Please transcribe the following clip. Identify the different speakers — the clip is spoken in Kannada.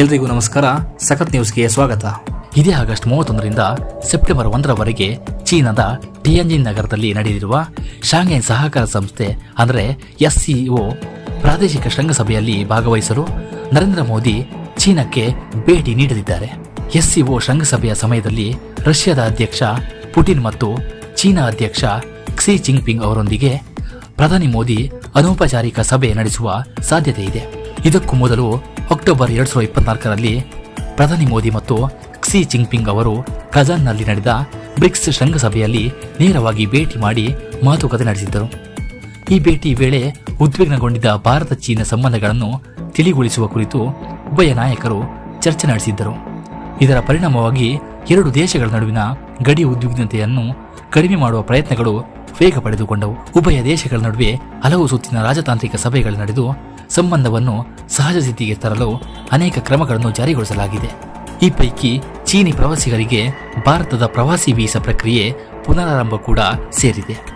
Speaker 1: ಎಲ್ರಿಗೂ ನಮಸ್ಕಾರ. ಸಖತ್ ನ್ಯೂಸ್ಗೆ ಸ್ವಾಗತ. ಇದೇ ಆಗಸ್ಟ್ ಮೂವತ್ತೊಂದರಿಂದ ಸೆಪ್ಟೆಂಬರ್ ಒಂದರವರೆಗೆ ಚೀನಾದ ಟಿಯಂಜಿನ್ ನಗರದಲ್ಲಿ ನಡೆದಿರುವ ಶಾಂಘೈ ಸಹಕಾರ ಸಂಸ್ಥೆ, ಅಂದರೆ ಎಸ್ಸಿಒ ಪ್ರಾದೇಶಿಕ ಶೃಂಗಸಭೆಯಲ್ಲಿ ಭಾಗವಹಿಸಲು ನರೇಂದ್ರ ಮೋದಿ ಚೀನಾಕ್ಕೆ ಭೇಟಿ ನೀಡಲಿದ್ದಾರೆ. ಎಸ್ಸಿಒ ಶೃಂಗಸಭೆಯ ಸಮಯದಲ್ಲಿ ರಷ್ಯಾದ ಅಧ್ಯಕ್ಷ ಪುಟಿನ್ ಮತ್ತು ಚೀನಾ ಅಧ್ಯಕ್ಷ ಕ್ಸಿ ಜಿಂಗ್ಪಿಂಗ್ ಅವರೊಂದಿಗೆ ಪ್ರಧಾನಿ ಮೋದಿ ಅನೌಪಚಾರಿಕ ಸಭೆ ನಡೆಸುವ ಸಾಧ್ಯತೆ ಇದೆ. ಇದಕ್ಕೂ ಮೊದಲು ಅಕ್ಟೋಬರ್ ಎರಡ್ ಸಾವಿರದ ಇಪ್ಪತ್ನಾಲ್ಕರಲ್ಲಿ ಪ್ರಧಾನಿ ಮೋದಿ ಮತ್ತು ಕ್ಸಿ ಜಿಂಗ್ಪಿಂಗ್ ಅವರು ಕಜಾನ್ನಲ್ಲಿ ನಡೆದ ಬ್ರಿಕ್ಸ್ ಶೃಂಗಸಭೆಯಲ್ಲಿ ನೇರವಾಗಿ ಭೇಟಿ ಮಾಡಿ ಮಾತುಕತೆ ನಡೆಸಿದ್ದರು. ಈ ಭೇಟಿ ವೇಳೆ ಉದ್ವಿಗ್ನಗೊಂಡಿದ್ದ ಭಾರತ ಚೀನಾ ಸಂಬಂಧಗಳನ್ನು ತಿಳಿಗೊಳಿಸುವ ಕುರಿತು ಉಭಯ ನಾಯಕರು ಚರ್ಚೆ ನಡೆಸಿದ್ದರು. ಇದರ ಪರಿಣಾಮವಾಗಿ ಎರಡು ದೇಶಗಳ ನಡುವಿನ ಗಡಿ ಉದ್ವಿಗ್ನತೆಯನ್ನು ಕಡಿಮೆ ಮಾಡುವ ಪ್ರಯತ್ನಗಳು ವೇಗ ಪಡೆದುಕೊಂಡವು. ಉಭಯ ದೇಶಗಳ ನಡುವೆ ಹಲವು ಸುತ್ತಿನ ರಾಜತಾಂತ್ರಿಕ ಸಭೆಗಳು ನಡೆದು ಸಂಬಂಧವನ್ನು ಸಹಜ ಸ್ಥಿತಿಗೆ ತರಲು ಅನೇಕ ಕ್ರಮಗಳನ್ನು ಜಾರಿಗೊಳಿಸಲಾಗಿದೆ. ಈ ಪೈಕಿ ಚೀನಿ ಪ್ರವಾಸಿಗರಿಗೆ ಭಾರತದ ಪ್ರವಾಸಿ ವೀಸಾ ಪ್ರಕ್ರಿಯೆ ಪುನರಾರಂಭ ಕೂಡ ಸೇರಿದೆ.